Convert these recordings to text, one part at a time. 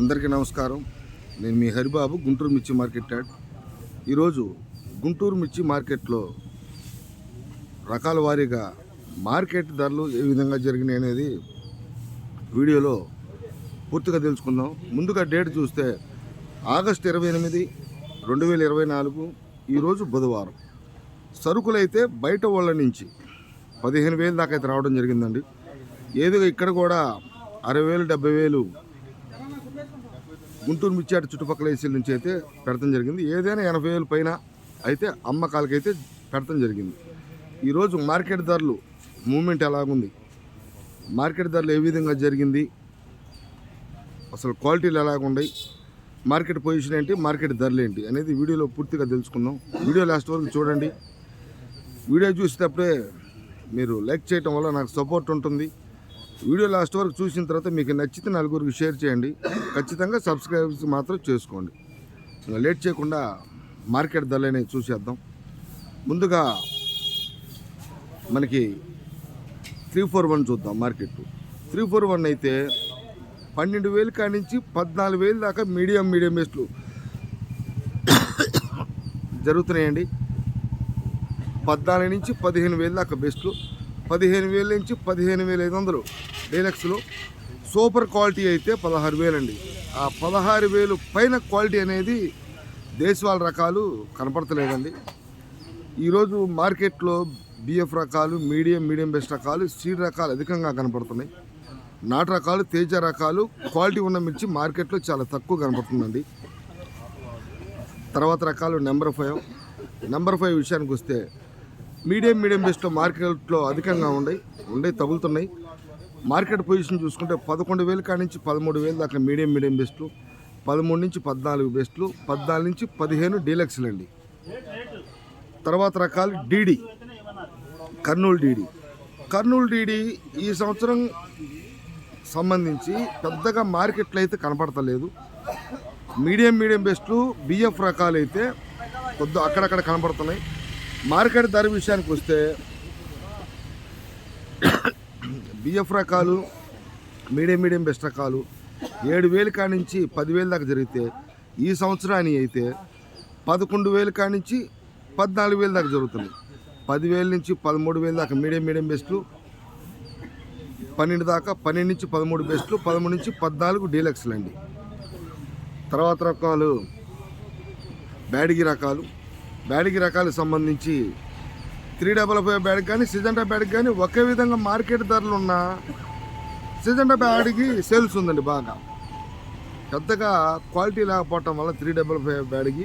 అందరికీ నమస్కారం. నేను మీ హరిబాబు గుంటూరు మిర్చి మార్కెట్ యాడ్. ఈరోజు గుంటూరు మిర్చి మార్కెట్లో రకాల వారీగా మార్కెట్ ధరలు ఏ విధంగా జరిగినాయి అనేది వీడియోలో పూర్తిగా తెలుసుకుందాం. ముందుగా డేట్ చూస్తే ఆగస్ట్ ఇరవై ఎనిమిది రెండు వేల ఇరవై నాలుగు ఈరోజు బుధవారం. సరుకులైతే బయట వాళ్ళ నుంచి పదిహేను వేలు దాకా అయితే రావడం జరిగిందండి. ఏదో ఇక్కడ కూడా అరవై వేలు డెబ్బై వేలు గుంటూరు మిర్చాట చుట్టుపక్కల ఏసీల నుంచి అయితే పెడతాం జరిగింది. ఏదైనా ఎనభై వేలు పైన అయితే అమ్మకాలకైతే పెడతాం జరిగింది. ఈరోజు మార్కెట్ ధరలు మూమెంట్ ఎలాగుంది? మార్కెట్ ధరలు ఏ విధంగా జరిగింది? అసలు క్వాలిటీలు ఎలాగున్నాయి? మార్కెట్ పొజిషన్ ఏంటి? మార్కెట్ ధరలు ఏంటి? అనేది వీడియోలో పూర్తిగా తెలుసుకుందాం. వీడియో లాస్ట్ వరకు చూడండి. వీడియో చూసేటప్పుడే మీరు లైక్ చేయటం వల్ల నాకు సపోర్ట్ ఉంటుంది. వీడియో లాస్ట్ వరకు చూసిన తర్వాత మీకు నచ్చితే నలుగురికి షేర్ చేయండి. ఖచ్చితంగా సబ్స్క్రైబ్స్ మాత్రం చేసుకోండి. ఇంకా లేట్ చేయకుండా మార్కెట్ ధరలు అనేవి చూసేద్దాం. ముందుగా మనకి త్రీ ఫోర్ వన్ చూద్దాం మార్కెట్. త్రీ ఫోర్ వన్ అయితే పన్నెండు వేలు కానించి నుంచి పద్నాలుగు వేలు దాకా మీడియం మీడియం వేస్ట్లు జరుగుతున్నాయండి. పద్నాలుగు నుంచి పదిహేను వేలు దాకా బెస్ట్లు. పదిహేను వేల నుంచి పదిహేను వేల ఐదు వందలు. డీలక్స్లో సూపర్ క్వాలిటీ అయితే పదహారు వేలండి. ఆ పదహారు వేలు పైన క్వాలిటీ అనేది దేశవాళ రకాలు కనపడతలేదండి. ఈరోజు మార్కెట్లో బిఎఫ్ రకాలు మీడియం మీడియం బెస్ట్ రకాలు సీడ్ రకాలు అధికంగా కనపడుతున్నాయి. నాటు రకాలు తేజ రకాలు క్వాలిటీ ఉన్న మిర్చి మార్కెట్లో చాలా తక్కువ కనపడుతుందండి. తర్వాత రకాలు నెంబర్ ఫైవ్. నెంబర్ ఫైవ్ విషయానికి వస్తే మీడియం మీడియం బెస్ట్లో మార్కెట్లో అధికంగా ఉన్నాయి ఉండే తగులుతున్నాయి. మార్కెట్ పొజిషన్ చూసుకుంటే పదకొండు వేలు కాడి నుంచి పదమూడు వేలు దాకా మీడియం మీడియం బెస్ట్లు పదమూడు నుంచి పద్నాలుగు బెస్ట్లు పద్నాలుగు నుంచి పదిహేను డీలక్స్లు అండి. తర్వాత రకాలు DD Kurnool DD. Kurnool DD ఈ సంవత్సరం సంబంధించి పెద్దగా మార్కెట్లో అయితే కనపడతలేదు. మీడియం మీడియం బెస్ట్లు బిఎఫ్ రకాలు అయితే కొద్ది అక్కడక్కడ కనపడుతున్నాయి. మార్కెట్ ధర విషయానికి వస్తే బిఎఫ్ రకాలు మీడియం మీడియం బెస్ట్ రకాలు. ఏడు వేలు కాడి నుంచి పదివేలు దాకా జరిగితే ఈ సంవత్సరాన్ని అయితే పదకొండు వేలు కాడి నుంచి పద్నాలుగు వేలు దాకా జరుగుతుంది పదివేల నుంచి పదమూడు వేలు దాకా మీడియం మీడియం బెస్ట్లు పన్నెండు దాకా పన్నెండు నుంచి పదమూడు బెస్ట్లు పదమూడు నుంచి పద్నాలుగు డీలక్స్లు అండి. తర్వాత రకాలు బ్యాడిగి రకాలు. బ్యాడిగి రకాలకు సంబంధించి త్రీ డబల్ ఫైవ్ బ్యాడ్ కానీ సిజంటా బ్యాడ్ కానీ ఒకే విధంగా మార్కెట్ ధరలు ఉన్న సిజంటా బ్యాడ్కి సేల్స్ ఉందండి బాగా. పెద్దగా క్వాలిటీ లేకపోవటం వల్ల త్రీ డబల్ ఫైవ్ బ్యాడ్కి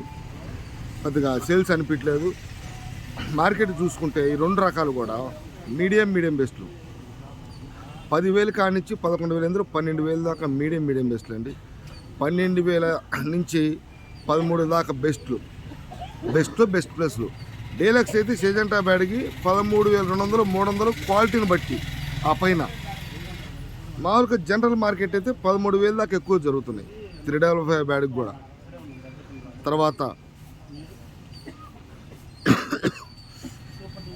పెద్దగా సేల్స్ అనిపించలేదు మార్కెట్ చూసుకుంటే ఈ రెండు రకాలు కూడా మీడియం మీడియం బెస్ట్లు. పదివేలు కాడి నుంచి పదకొండు వేలు ఎందుకు పన్నెండు వేల దాకా మీడియం మీడియం బెస్ట్లు అండి. పన్నెండు వేల నుంచి పదమూడు దాకా బెస్ట్లు. Best best ప్లస్లు. డీలక్స్ అయితే సెజెంటా బ్యాడ్కి పదమూడు వేల రెండు వందలు మూడు వందలు క్వాలిటీని బట్టి ఆ పైన. మామూలుగా జనరల్ మార్కెట్ అయితే పదమూడు వేలు దాకా ఎక్కువ జరుగుతున్నాయి. త్రీ డబల్ ఫైవ్ బ్యాడ్కి కూడా. తర్వాత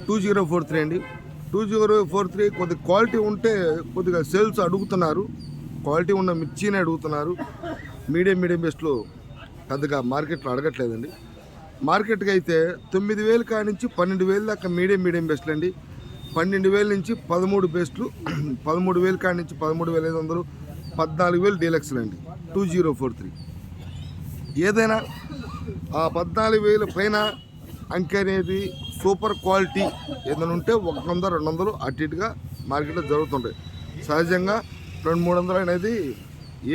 టూ జీరో ఫోర్ త్రీ అండి. టూ జీరో ఫోర్ త్రీ కొద్ది క్వాలిటీ ఉంటే కొద్దిగా సేల్స్ అడుగుతున్నారు. క్వాలిటీ ఉన్న మిర్చిని అడుగుతున్నారు. మీడియం మీడియం బెస్ట్లో పెద్దగా మార్కెట్లో అడగట్లేదండి. మార్కెట్కి అయితే తొమ్మిది వేలు కాడి నుంచి పన్నెండు వేలు దాకా మీడియం మీడియం బెస్ట్లు అండి. పన్నెండు వేల నుంచి పదమూడు బెస్ట్లు పదమూడు వేలు కాడి నుంచి పదమూడు వేల ఐదు వందలు పద్నాలుగు వేలు డీలక్స్లు అండి. Two zero four three. ఏదైనా ఆ పద్నాలుగు వేల పైన అంకె అనేది సూపర్ క్వాలిటీ ఏదైనా ఉంటే ఒక వంద రెండు వందలు అటు ఇటుగా మార్కెట్లో జరుగుతుంటాయి. సహజంగా రెండు మూడు వందలు అనేది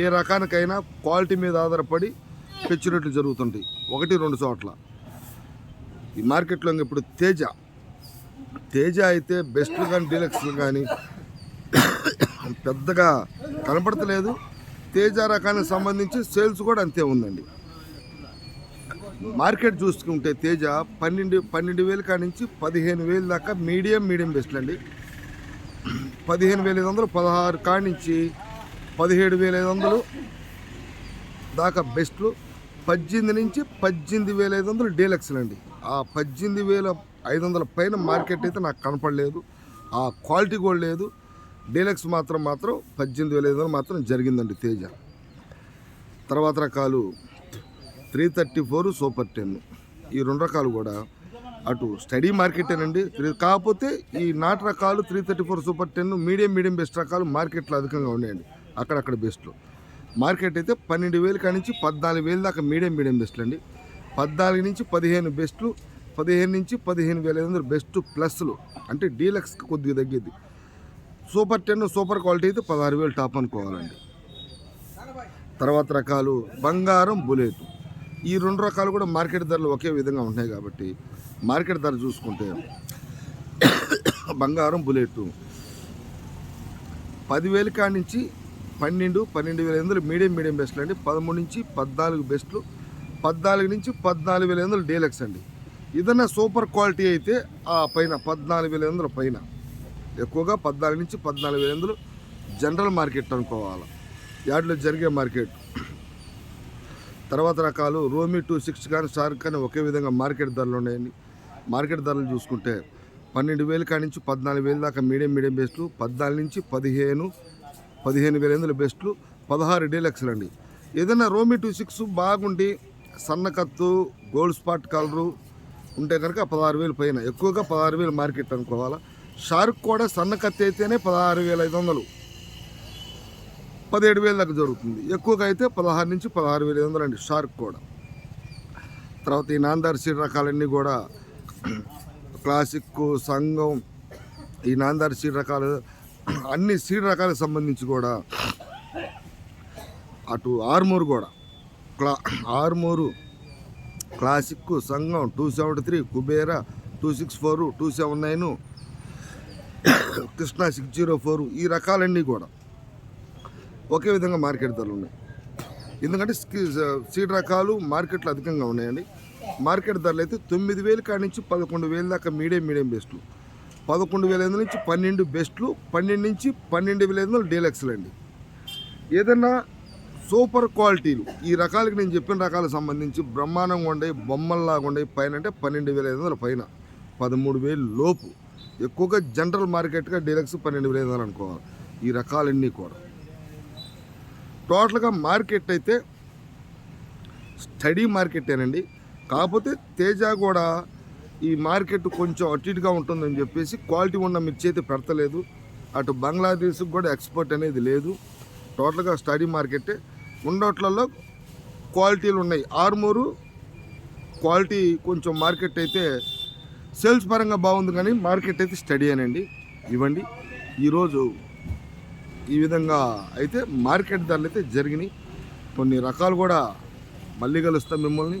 ఏ రకానికైనా క్వాలిటీ మీద ఆధారపడి పెంచినట్లు జరుగుతుంటాయి. ఒకటి రెండు చోట్ల. ఈ మార్కెట్లో ఇప్పుడు తేజ. తేజ అయితే బెస్ట్ కానీ డీలక్స్ కానీ పెద్దగా కనపడతలేదు. తేజ రకానికి సంబంధించి సేల్స్ కూడా అంతే ఉందండి. మార్కెట్ చూసుకుంటే తేజ పన్నెండు పన్నెండు వేలు కాడి నుంచి పదిహేను వేలు దాకా మీడియం మీడియం బెస్ట్ అండి. పదిహేను వేల ఐదు వందలు పదహారు కాడి నుంచి పదిహేడు వేల ఐదు వందలు దాకా బెస్ట్లు పద్దెనిమిది నుంచి పద్దెనిమిది వేల ఐదు వందలు డీలక్స్లు అండి ఆ పద్దెనిమిది వేల ఐదు వందల పైన మార్కెట్ అయితే నాకు కనపడలేదు. ఆ క్వాలిటీ కూడా లేదు. డీలక్స్ మాత్రం మాత్రం పద్దెనిమిది వేల ఐదు వందలు మాత్రం జరిగిందండి తేజ. తర్వాత రకాలు three thirty four super ten. ఈ రెండు రకాలు కూడా అటు స్టడీ మార్కెటేనండి. కాకపోతే ఈ నాటు రకాలు three thirty four super ten medium medium best రకాలు మార్కెట్లో అధికంగా ఉన్నాయండి. అక్కడక్కడ బెస్ట్లు. మార్కెట్ అయితే పన్నెండు వేలు కాడి నుంచి పద్నాలుగు వేలు దాకా మీడియం మీడియం బెస్ట్లు అండి. పద్నాలుగు నుంచి పదిహేను బెస్ట్లు పదిహేను నుంచి పదిహేను వేల ఐదు వందలు బెస్ట్ ప్లస్లు. అంటే డీలక్స్కి కొద్దిగా తగ్గిద్ది. సూపర్ టెన్ సూపర్ క్వాలిటీ అయితే పదహారు వేలు టాప్ అనుకోవాలండి. తర్వాత రకాలు బంగారం బుల్లెట్ ఈ రెండు రకాలు కూడా మార్కెట్ ధరలు ఒకే విధంగా ఉన్నాయి కాబట్టి మార్కెట్ ధర చూసుకుంటే బంగారం బుల్లెట్ పదివేలు కాడి నుంచి పన్నెండు పన్నెండు వేల ఎనిమిది మీడియం మీడియం బెస్ట్లు అండి. పదమూడు నుంచి పద్నాలుగు బెస్ట్లు. పద్నాలుగు నుంచి పద్నాలుగు వేల ఎనిమిది డీలక్స్ అండి. ఏదన్నా సూపర్ క్వాలిటీ అయితే ఆ పైన పద్నాలుగు వేల ఎనిమిది పైన. ఎక్కువగా పద్నాలుగు నుంచి పద్నాలుగు వేల ఎనిమిది జనరల్ మార్కెట్ అనుకోవాలి. యాడ్లో జరిగే మార్కెట్. తర్వాత రకాలు రోమి టూ సిక్స్ కానీ షార్క్ కానీ ఒకే విధంగా మార్కెట్ ధరలు ఉన్నాయండి. మార్కెట్ ధరలు చూసుకుంటే పన్నెండు వేలు కాడి నుంచి పద్నాలుగు వేలు దాకా మీడియం మీడియం బెస్ట్లు పద్నాలుగు నుంచి పదిహేను పదిహేను వేల ఎనిమిది బెస్ట్లు పదహారు డీలక్స్లు అండి. ఏదైనా రోమి టూ సిక్స్ బాగుండి సన్నకత్తు గోల్డ్ స్పాట్ కలరు ఉంటే కనుక పదహారు వేలు పైన. ఎక్కువగా పదహారు వేలు మార్కెట్ అనుకోవాలా. షార్క్ కూడా సన్నకత్తి అయితేనే పదహారు వేల ఐదు వందలు. పదిహేడు వేల దాకా జరుగుతుంది. ఎక్కువగా అయితే పదహారు నుంచి పదహారు వేల ఐదు వందలు అండి షార్క్ కూడా. తర్వాత ఈ నాందార్ సీడ్ రకాలన్నీ కూడా క్లాసిక్ సంఘం ఈ నాందార్ సీడ్ రకాలు అన్ని సీడ్ రకాలకు సంబంధించి కూడా అటు ఆర్మూర్ కూడా. క్లా ఆర్మూరు క్లాసిక్ సంఘం two seventy three Kubera two six four two seven nine Krishna six zero four ఈ రకాలన్నీ కూడా ఒకే విధంగా మార్కెట్ ధరలు ఉన్నాయి. ఎందుకంటే సీడ్ రకాలు మార్కెట్లో అధికంగా ఉన్నాయండి. మార్కెట్ ధరలు అయితే తొమ్మిది వేలు కాడి నుంచి పదకొండు వేల దాకా మీడియం మీడియం బెస్ట్లు పదకొండు వేల ఐదు నుంచి పన్నెండు బెస్ట్లు పన్నెండు నుంచి పన్నెండు వేల ఐదు వందలు డీలక్స్లు అండి. ఏదన్నా సూపర్ క్వాలిటీలు ఈ రకాలకి నేను చెప్పిన రకాలకు సంబంధించి బ్రహ్మాండంగా ఉండే బొమ్మల్లాగా ఉండే పైన అంటే పన్నెండు వేల ఐదు వందల పైన పదమూడు వేలు లోపు. ఎక్కువగా జనరల్ మార్కెట్గా డీలక్స్ పన్నెండు వేల ఐదు వందలు అనుకోవాలి ఈ రకాలన్నీ కూడా. టోటల్గా మార్కెట్ అయితే స్టడీ మార్కెటేనండి. కాకపోతే తేజ కూడా ఈ మార్కెట్ కొంచెం అటు ఇటుగా ఉంటుందని చెప్పేసి క్వాలిటీ ఉన్న మిర్చి అయితే పెడతలేదు. అటు బంగ్లాదేశ్కి కూడా ఎక్స్పోర్ట్ అనేది లేదు. టోటల్గా స్టడీ మార్కెటే ఉండట్లలో క్వాలిటీలు ఉన్నాయి. ఆర్మూరు క్వాలిటీ కొంచెం మార్కెట్ అయితే సేల్స్ పరంగా బాగుంది కానీ మార్కెట్ అయితే స్టడీ అనండి. ఇవ్వండి. ఈరోజు ఈ విధంగా అయితే మార్కెట్ ధరలు అయితే జరిగినాయి. కొన్ని రకాలు కూడా మళ్ళీ కలుస్తాం మిమ్మల్ని.